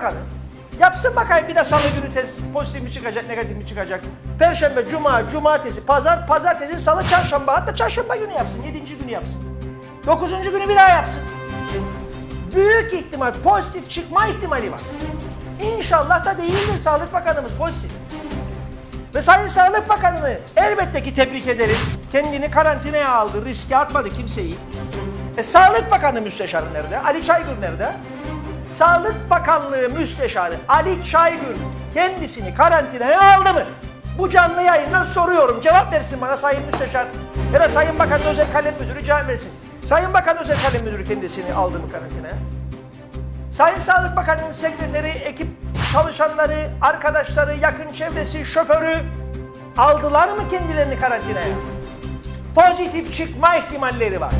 Bakanı yapsın bakayım bir de salı günü test pozitif mi çıkacak, negatif mi çıkacak. Perşembe, cuma, cumartesi, pazar, pazartesi, salı, çarşamba hatta çarşamba günü yapsın, yedinci günü yapsın. Dokuzuncu günü bir daha yapsın. Büyük ihtimal pozitif çıkma ihtimali var. İnşallah da değildir Sağlık Bakanımız pozitif. Ve Sayın Sağlık Bakanı'nı elbette ki tebrik ederim. Kendini karantinaya aldı, riske atmadı kimseyi. E, Sağlık Bakanı Müsteşarı nerede? Ali Çaygür nerede? Sağlık Bakanlığı Müsteşarı Ali Çaygür kendisini karantinaya aldı mı? Bu canlı yayından soruyorum. Cevap versin bana Sayın Müsteşar. Ya da Sayın Bakan Özel Kalem Müdürü cevap versin. Sayın Bakan Özel Kalem Müdürü kendisini aldı mı karantinaya? Sayın Sağlık Bakanı'nın sekreteri, ekip çalışanları, arkadaşları, yakın çevresi, şoförü aldılar mı kendilerini karantinaya? Pozitif çıkma ihtimalleri var.